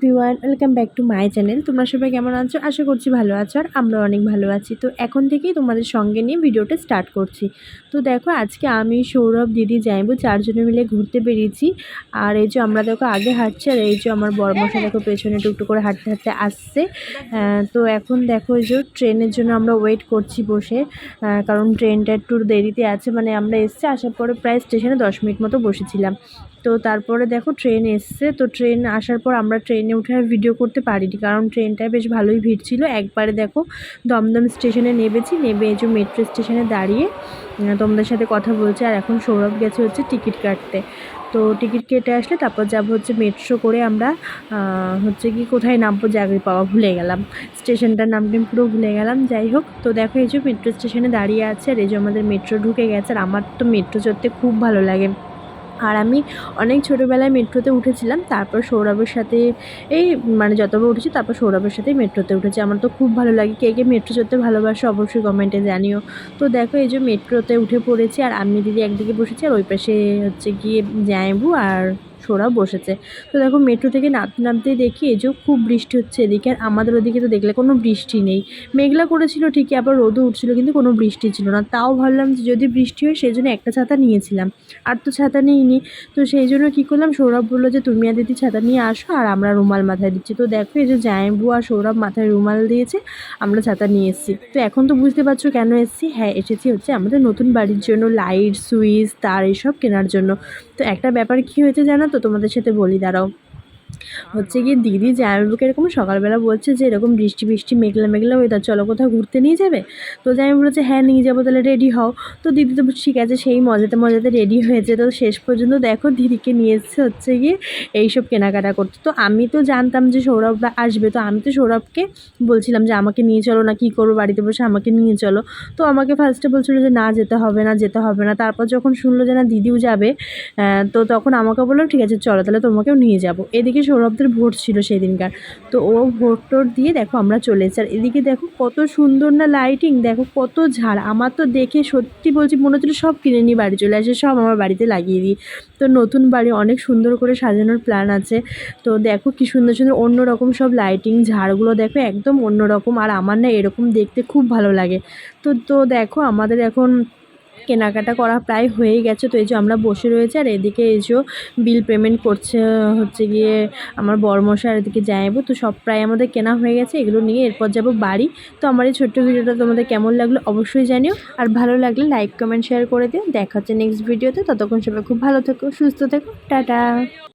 be everyone welcome back to my channel তোমরা সবাই কেমন আছো? আশা করছি ভালো আছো আর আমরা অনেক ভালো আছি। তো এখন থেকেই তোমাদের সঙ্গে নিয়ে ভিডিওটা স্টার্ট করছি। তো দেখো, আজকে আমি সৌরভ, দিদি যাইবো চারজনে মিলে ঘুরতে বেরিয়েছি। আর এই যে আমরা দেখো আগে হাঁটছি আর এই যে আমার বড়মশা দেখো পেছনে টুকটুক করে হাঁটতে হাঁটতে আসছে। তো এখন দেখো এই যে ট্রেনের জন্য আমরা ওয়েট করছি বসে। কারণ ট্রেনটা একটু দেরিতে আছে মানে আমরা এসছি, আসার পরে প্রায় স্টেশনে দশ মিনিট মতো বসেছিলাম। তো তারপরে দেখো ট্রেন এসছে। তো ট্রেন আসার পর আমরা ট্রেনে উঠে আর ভিডিও করতে পারিনি, কারণ ট্রেনটায় বেশ ভালোই ভিড় ছিল। একবারে দেখো দমদম স্টেশনে নেমেছি, নেমে এই যে মেট্রো স্টেশনে দাঁড়িয়ে তোমাদের সাথে কথা বলছে। আর এখন সৌরভ গেছে হচ্ছে টিকিট কাটতে। তো টিকিট কেটে আসলে তারপর যাব হচ্ছে মেট্রো করে আমরা হচ্ছে কি কোথায় নামবো জায়গা পাওয়া ভুলে গেলাম। স্টেশনটার নামটা পুরো ভুলে গেলাম। যাই হোক, তো দেখো এই যে মেট্রো স্টেশনে দাঁড়িয়ে আছে আর এই যে আমাদের মেট্রো ঢুকে গেছে। আর আমার তো মেট্রো চড়তে খুব ভালো লাগে। আর আমি অনেক ছোটোবেলায় মেট্রোতে উঠেছিলাম, তারপর সৌরভের সাথে এই মানে যতবার উঠেছি তারপর সৌরভের সাথেই মেট্রোতে উঠেছি। আমার তো খুব ভালো লাগে, কে কে মেট্রো চড়তে ভালোবাসে অবশ্যই কমেন্টে জানিও। তো দেখো এই যে মেট্রোতে উঠে পড়েছি আর আমি দিদি একদিকে বসেছি আর ওই পাশে হচ্ছে গিয়ে জায়বু আর সৌরভ বসেছে। তো দেখো মেট্রো থেকে নামতে নামতেই দেখি এই যে খুব বৃষ্টি হচ্ছে এদিকে, আর আমাদের ওদিকে তো দেখলে কোনো বৃষ্টি নেই। মেঘলা করেছিল ঠিকই, আবার রোদও উঠছিল, কিন্তু কোনো বৃষ্টি ছিল না। তাও ভাবলাম যে যদি বৃষ্টি হয় সেই জন্য একটা ছাতা নিয়েছিলাম। আর তো ছাতা নিইনি। তো সেই জন্য কী করলাম সৌরভ বলল যে তুমি আর দিদি ছাতা নিয়ে আসো, আর আমরা রুমাল মাথায় দিচ্ছি। তো দেখো এই যে জায়বু আর সৌরভ মাথায় রুমাল দিয়েছে, আমরা ছাতা নিয়ে এসেছি। তো এখন তো বুঝতে পারছ কেন এসেছি? হ্যাঁ এসেছি হচ্ছে আমাদের নতুন বাড়ির জন্য, লাইট, সুইচ, তার এসব কেনার জন্য। তো একটা ব্যাপার কী হয়েছে জানো তো তোমাদের সাথে বলি দাঁড়াও। হচ্ছে গিয়ে দিদি জামাইবাবুকে এরকম সকালবেলা বলছে যে, এরকম বৃষ্টি বৃষ্টি, মেঘলা মেঘলা ওয়েদার চলো কোথাও ঘুরতে নিয়ে যাবে? তো জামাই বলেছে হ্যাঁ নিয়ে যাব, তাহলে রেডি হও। তো দিদি তো ঠিক আছে, সেই মজাতে মজাতে রেডি হয়েছে। তো শেষ পর্যন্ত দেখো, দিদিকে নিয়ে এসছে হচ্ছে গিয়ে এইসব কেনাকাটা করতে। তো আমি তো জানতাম যে সৌরভরা আসবে। তো আমি তো সৌরভকে বলছিলাম যে, আমাকে নিয়ে চলো না, কী করব? বাড়িতে বসে আমাকে নিয়ে চলো। তো আমাকে ফার্স্টে বলছিল যে, না, যেতে হবে না, যেতে হবে না। তারপর যখন শুনলো যে, না, দিদিও যাবে তো তখন আমাকে বলল, ঠিক আছে, চলো, তাহলে তোমাকেও নিয়ে যাব। এদিকে সৌরভদের ভোট ছিল সেদিনকার। তো ও ভোট টোট দিয়ে দেখো আমরা চলে এসেছি। আর এদিকে দেখো কত সুন্দর না লাইটিং দেখো কত ঝাড়। আমার তো দেখে সত্যি বলছি মনে হচ্ছিল সব কিনে নিয়ে বাড়ি চলে আসে, সব আমার বাড়িতে লাগিয়ে দিই। তো নতুন বাড়ি, অনেক সুন্দর করে সাজানোর প্ল্যান আছে। তো দেখো কি সুন্দর সুন্দর অন্যরকম সব লাইটিং ঝাড়গুলো দেখো একদম অন্যরকম। আর আমার না এরকম দেখতে খুব ভালো লাগে। তো তো দেখো আমাদের এখন কেনাকাটা করা প্রায় হয়ে গেছে। তো এই যে আমরা বসে রয়েছে, আর এদিকে এই যে বিল পেমেন্ট করছে, হচ্ছে গিয়ে আমার বরমশা আর এদিকে যাইব তো সব প্রায় আমাদের কেনা হয়ে গেছে, এগুলো নিয়ে এরপর যাব বাড়ি। তো আমার এই ছোট্ট ভিডিওটা তোমাদের কেমন লাগল অবশ্যই জানিও। আর ভালো লাগলে লাইক কমেন্ট শেয়ার করে দিও। দেখা হচ্ছে নেক্সট ভিডিওতে ততক্ষণ সবাই খুব ভালো থেকো, সুস্থ থেকো। টাটা।